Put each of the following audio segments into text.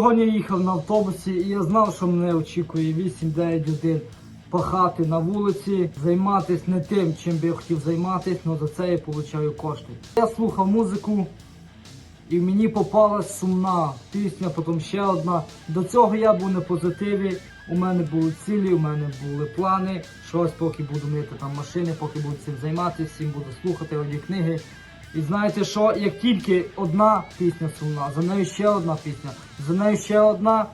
Сьогодні я їхав на автобусі і я знав, що мене очікує 8-9 годин пахати на вулиці, займатися не тим, чим би я хотів займатися, але за це я отримую кошти. Я слухав музику і мені попалась сумна пісня, потім ще одна. До цього я був на позитиві. У мене були цілі, у мене були плани. Щось поки буду мити там машини, поки буду цим займатися, всім буду слухати аудіокниги. І знаєте що, як тільки одна пісня сумна, за нею ще одна пісня, за нею ще одна.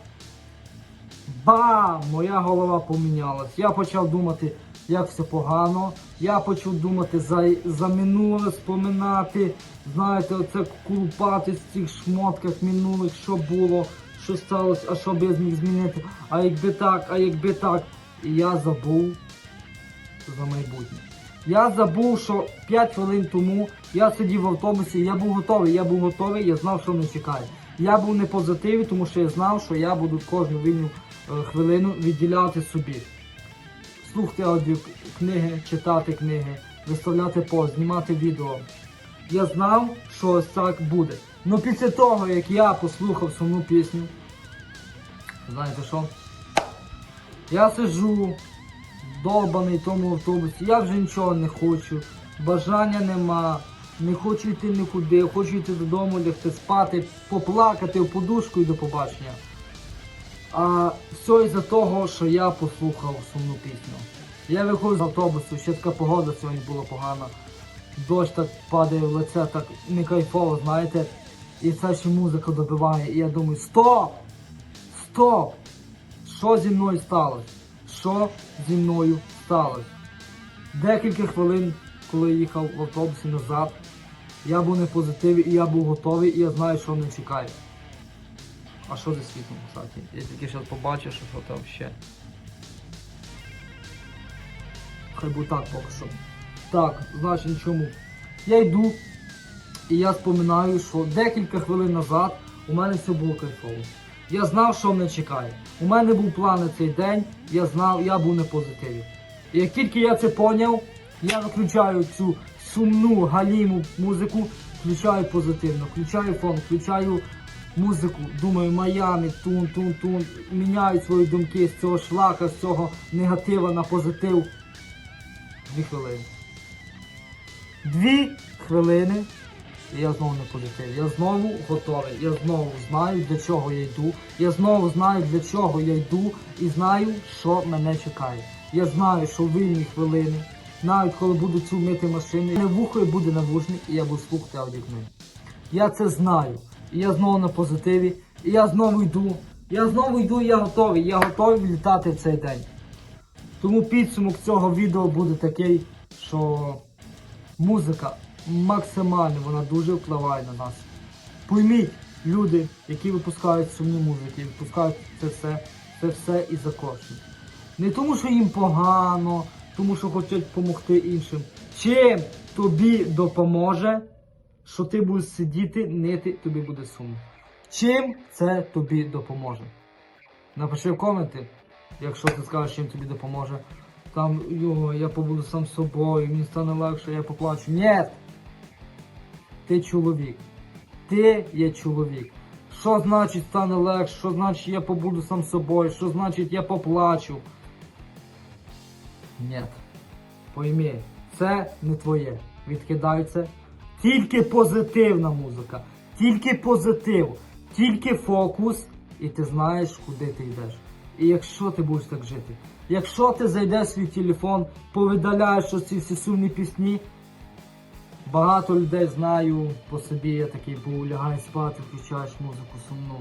Бам! Моя голова помінялась. Я почав думати, як все погано. Я почав думати за, за минуле, споминати. Знаєте, оце кулупатись в цих шмотках минулих, що було, що сталося, а що б я зміг змінити. А якби так, а якби так. І я забув за майбутнє. Я забув, що 5 хвилин тому я сидів в автобусі, я був готовий, я був готовий, я знав, що мене чекає. Я був не позитиві, тому що я знав, що я буду кожну вільну е, хвилину відділяти собі. Слухати аудіокниги, читати книги, виставляти пост, знімати відео. Я знав, що ось так буде. Ну після того, як я послухав сумну пісню, знаєте що? Я сиджу, долбаний в тому автобусі, я вже нічого не хочу, бажання нема, не хочу йти нікуди, хочу йти додому, лягти спати, поплакати в подушку і до побачення. А все із-за того, що я послухав сумну пісню. Я виходжу з автобусу, ще така погода сьогодні була погана. Дощ так падає в лице, так не кайфово, знаєте. І це ще музика добиває. І я думаю, стоп! Стоп! Що зі мною сталося? Що зі мною сталося? Декілька хвилин, коли я їхав в автобусі назад, я був на позитиві і я був готовий, і я знаю, що мене чекає. А що зі світлом, кстати? Я тільки зараз побачив, що що там ще. Хай буде так поки що. Так, значить нічому. Я йду і я споминаю, що декілька хвилин назад у мене все було кайфово. Я знав, що мене чекає. У мене був план на цей день, я знав, я був на позитиві. І як тільки я це поняв, я виключаю цю сумну галіму музику, включаю позитивно, включаю фон, включаю музику, думаю, Майами, тун, тун, тун, міняю свої думки з цього шлака, з цього негатива на позитив. Дві хвилини. Дві хвилини. І я знову на позитиві. Я знову готовий. Я знову знаю, для чого я йду. Я знову знаю, для чого я йду, і знаю, що мене чекає. Я знаю, що в вільні хвилини, навіть коли буду цю машини, не вухою буде навушник, і я буду слухати аудіокниги. Я це знаю. І я знову на позитиві. І я знову йду. Я знову йду, і я готовий. Я готовий влітати в цей день. Тому підсумок цього відео буде такий, що музика максимально вона дуже впливає на нас. Пойміть, люди, які випускають сумні музики, випускають це все, це все і за кошти. Не тому, що їм погано, тому що хочуть допомогти іншим. Чим тобі допоможе, що ти будеш сидіти, нити, тобі буде сумно. Чим це тобі допоможе? Напиши в коменти, якщо ти скажеш, чим тобі допоможе. Там, його, я побуду сам собою, мені стане легше, я поплачу. Ні! Ти чоловік. Ти є чоловік. Що значить стане легше? Що значить я побуду сам собою? Що значить я поплачу? Ні. Пойми, це не твоє. Відкидай. Тільки позитивна музика, тільки позитив, тільки фокус, і ти знаєш, куди ти йдеш. І якщо ти будеш так жити, якщо ти зайдеш свій телефон, повидаляєш ці всі сумні пісні, багато людей знаю по собі, я такий був, лягай спати, включаєш музику сумну.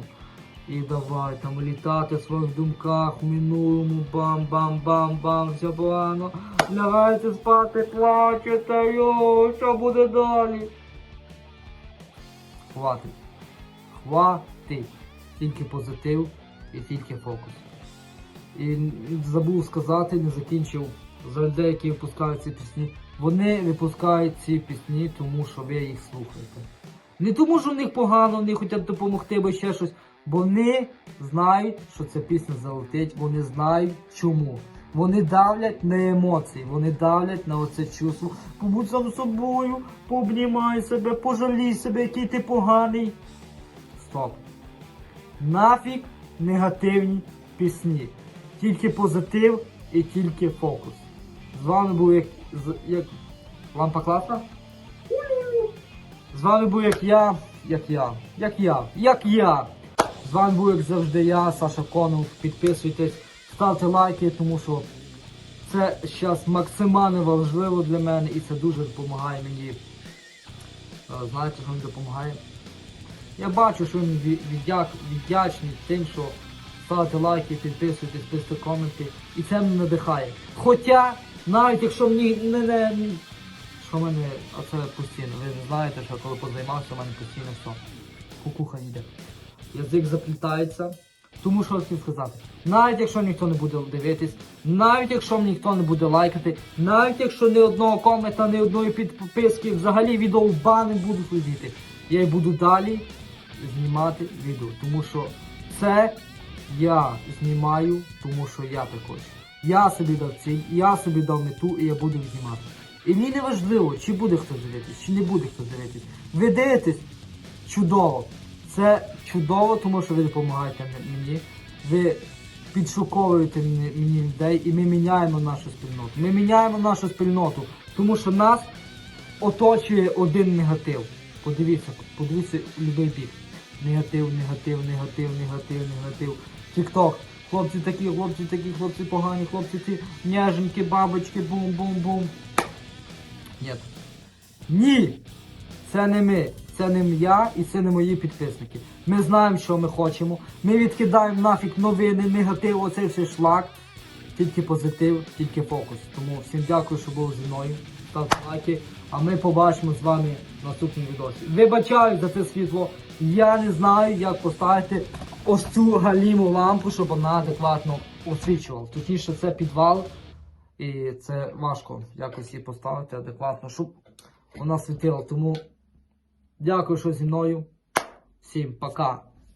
І давай там літати в своїх думках в минулому, бам-бам-бам-бам, все погано. Лягайте спати, плачете, йо, що буде далі? Хватить. Хватить. Тільки позитив і тільки фокус. І забув сказати, не закінчив за людей, які випускають ці пісні. Вони випускають ці пісні, тому що ви їх слухаєте. Не тому, що в них погано, вони хочуть допомогти або ще щось. Вони знають, що ця пісня залетить, вони знають чому. Вони давлять на емоції, вони давлять на оце чувство. Побудь сам собою, пообнімай себе, пожалій себе, який ти поганий. Стоп. Нафіг негативні пісні. Тільки позитив і тільки фокус. З вами був як. З- як... Лампа класна? З вами був як я, як я, як я, як я. З вами був, як завжди, я, Саша Конов. Підписуйтесь, ставте лайки, тому що це зараз максимально важливо для мене і це дуже допомагає мені. Е, Знаєте, що мені допомагає? Я бачу, що він віддячний тим, що ставите лайки, підписуйтесь, пишете коменти, і це мене надихає. Хоча, навіть якщо мені не, не що в мене, оце постійно, ви ж знаєте, що коли позаймався, у мене постійно що кукуха йде. Язик заплітається. Тому що хотів сказати, навіть якщо ніхто не буде дивитись, навіть якщо ніхто не буде лайкати, навіть якщо ні одного комента, ні одної підписки, взагалі відео в бани будуть летіти, я й буду далі знімати відео. Тому що це я знімаю, тому що я так хочу. Я собі дав ціль, я собі дав мету і я буду знімати. І мені не важливо, чи буде хтось дивитись, чи не буде хтось дивитись. Ви дивитесь чудово. Це чудово, тому що ви допомагаєте мені. Ви підшуковуєте мені людей і ми міняємо нашу спільноту. Ми міняємо нашу спільноту, тому що нас оточує один негатив. Подивіться, подивіться любий бік. Негатив, негатив, негатив, негатив, негатив. Тікток. Хлопці такі, хлопці такі, хлопці погані, хлопці ці няженькі, бабочки, бум-бум-бум. Ні. Ні! Це не ми, це не я і це не мої підписники. Ми знаємо, що ми хочемо. Ми відкидаємо нафіг новини, негатив, оцей все шлак. Тільки позитив, тільки фокус. Тому всім дякую, що були зі мною. Ставте лайки. А ми побачимо з вами в наступному відосі. Вибачаю за це світло. Я не знаю, як поставити ось цю галіму лампу, щоб вона адекватно освічувала. Точніше, це підвал. І це важко якось її поставити адекватно, щоб вона світила. Тому дякую, що зі мною. Всім пока.